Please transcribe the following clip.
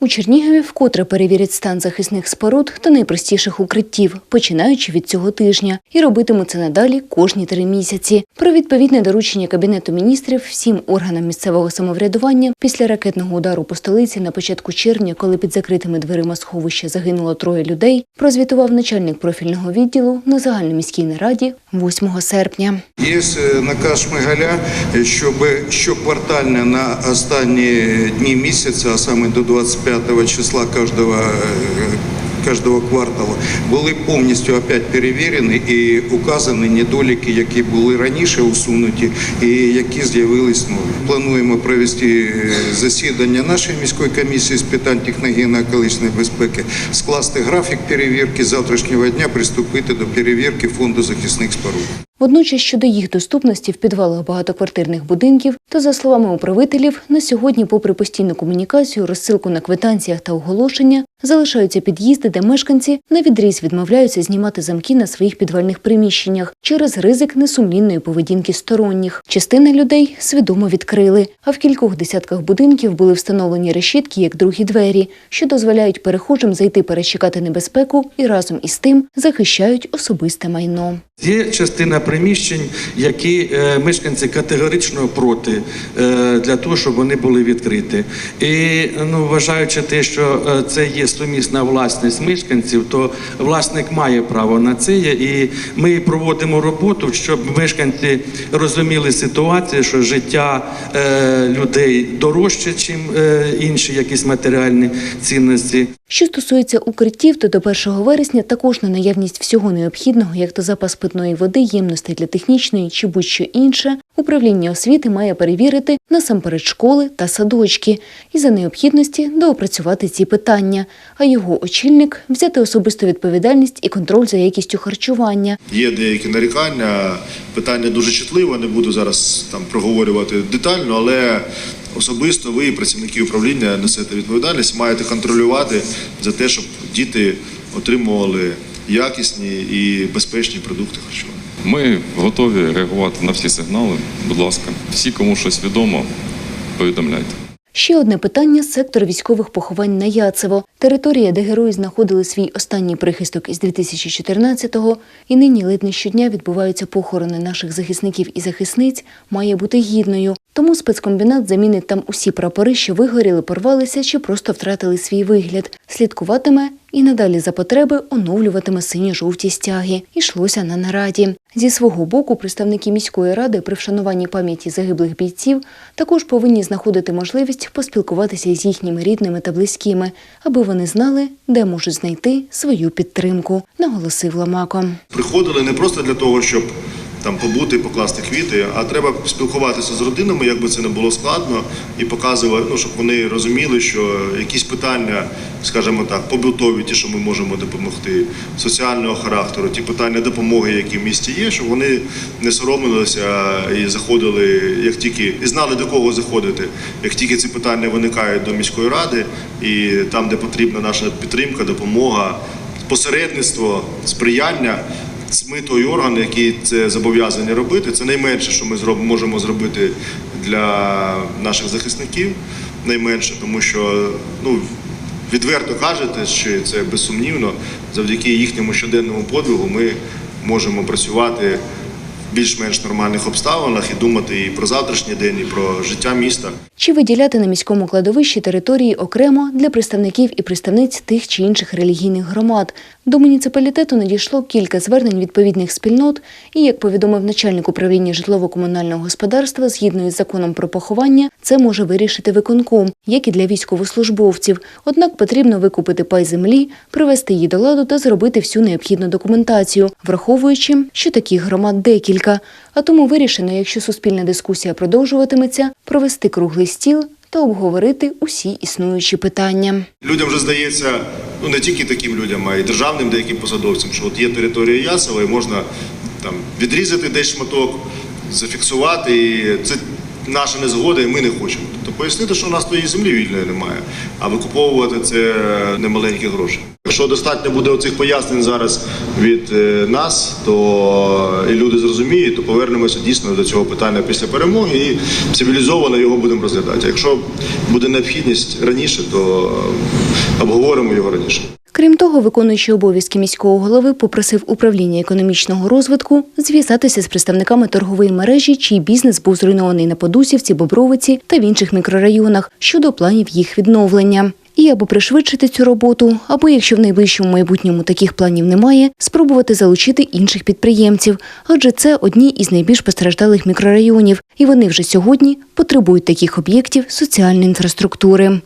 У Чернігові вкотре перевірять стан захисних споруд та найпростіших укриттів, починаючи від цього тижня, і робитимуть це надалі кожні три місяці. Про відповідне доручення Кабінету міністрів всім органам місцевого самоврядування після ракетного удару по столиці на початку червня, коли під закритими дверима сховища загинуло троє людей, прозвітував начальник профільного відділу на загальноміській нараді 8 серпня. Є е, наказ Шмигаля, е, щоб щоквартально на останні дні місяця, а саме до 25 числа кожного, е, кожного кварталу, були повністю опять перевірені і указані недоліки, які були раніше усунуті і які з'явились нові. Плануємо провести е, засідання нашої міської комісії з питань техногенно-екологічної безпеки, скласти графік перевірки завтрашнього дня, приступити до перевірки фонду захисних споруд. Водночас щодо їх доступності в підвалах багатоквартирних будинків, то за словами управителів, на сьогодні, попри постійну комунікацію, розсилку на квитанціях та оголошення, залишаються під'їзди, де мешканці на відріз відмовляються знімати замки на своїх підвальних приміщеннях через ризик несумлінної поведінки сторонніх. Частина людей свідомо відкрили, а в кількох десятках будинків були встановлені решітки як другі двері, що дозволяють перехожим зайти перечекати небезпеку і разом із тим захищають особисте майно. Є частина приміщень, які е, мешканці категорично проти е, для того, щоб вони були відкриті. І ну, вважаючи те, що е, це є сумісна власність мешканців, то власник має право на це. І ми проводимо роботу, щоб мешканці розуміли ситуацію, що життя е, людей дорожче, ніж інші якісь матеріальні цінності. Що стосується укриттів, то до 1 вересня також на наявність всього необхідного, як то запас питної води, ємностей для технічної чи будь-що інше, управління освіти має перевірити насамперед школи та садочки і за необхідності доопрацювати ці питання. А його очільник взяти особисту відповідальність і контроль за якістю харчування. Є деякі нарікання, питання дуже чутливе, не буду зараз там проговорювати детально, але особисто ви, працівники управління, несете відповідальність, маєте контролювати за те, щоб діти отримували якісні і безпечні продукти харчування. Ми готові реагувати на всі сигнали. Будь ласка, всі, кому щось відомо, повідомляйте. Ще одне питання з сектору військових поховань на Яцево. Територія, де герої знаходили свій останній прихисток із 2014-го, і нині ледь не щодня відбуваються похорони наших захисників і захисниць, має бути гідною. Тому спецкомбінат замінить там усі прапори, що вигоріли, порвалися чи просто втратили свій вигляд. Слідкуватиме і надалі за потреби оновлюватиме сині-жовті стяги. Ішлося на нараді. Зі свого боку, представники міської ради при вшануванні пам'яті загиблих бійців також повинні знаходити можливість поспілкуватися з їхніми рідними та близькими, аби вони знали, де можуть знайти свою підтримку, наголосив Ламако. Приходили не просто для того, щоб там побути, покласти квіти, а треба спілкуватися з родинами, як би це не було складно, і показувати, ну щоб вони розуміли, що якісь питання, скажімо так, побутові, ті, що ми можемо допомогти, соціального характеру, ті питання допомоги, які в місті є, щоб вони не соромилися і заходили, як тільки і знали до кого заходити, як тільки ці питання виникають до міської ради, і там, де потрібна наша підтримка, допомога, посередництво, сприяння. Ми той орган, який це зобов'язані робити. Це найменше, що ми можемо зробити для наших захисників. Найменше, тому що ну відверто кажете, що це безсумнівно, завдяки їхньому щоденному подвигу ми можемо працювати в більш-менш нормальних обставинах і думати і про завтрашній день, і про життя міста. Чи виділяти на міському кладовищі території окремо для представників і представниць тих чи інших релігійних громад. До муніципалітету надійшло кілька звернень відповідних спільнот, і, як повідомив начальник управління житлово-комунального господарства, згідно із законом про поховання, це може вирішити виконком, як і для військовослужбовців. Однак потрібно викупити пай землі, привести її до ладу та зробити всю необхідну документацію, враховуючи, що таких громад декілька. А тому вирішено, якщо суспільна дискусія продовжуватиметься, провести круглий стіл та обговорити усі існуючі питання. Людям вже здається, ну не тільки таким людям, а й державним деяким посадовцям, що от є територія Ясова і можна там відрізати десь шматок, зафіксувати. І це наша незгода, і ми не хочемо. Тобто пояснити, що у нас тої землі вільної немає, а викуповувати це немаленькі гроші. Якщо достатньо буде оцих пояснень зараз від е, нас, то і люди зрозуміють, то повернемося дійсно до цього питання після перемоги і цивілізовано його будемо розглядати. Якщо буде необхідність раніше, то е, обговоримо його раніше. Крім того, виконуючий обов'язки міського голови попросив управління економічного розвитку зв'язатися з представниками торгової мережі, чий бізнес був зруйнований на Подусівці, Бобровиці та в інших мікрорайонах щодо планів їх відновлення. І аби пришвидшити цю роботу, або якщо в найближчому майбутньому таких планів немає, спробувати залучити інших підприємців, адже це одні із найбільш постраждалих мікрорайонів, і вони вже сьогодні потребують таких об'єктів соціальної інфраструктури.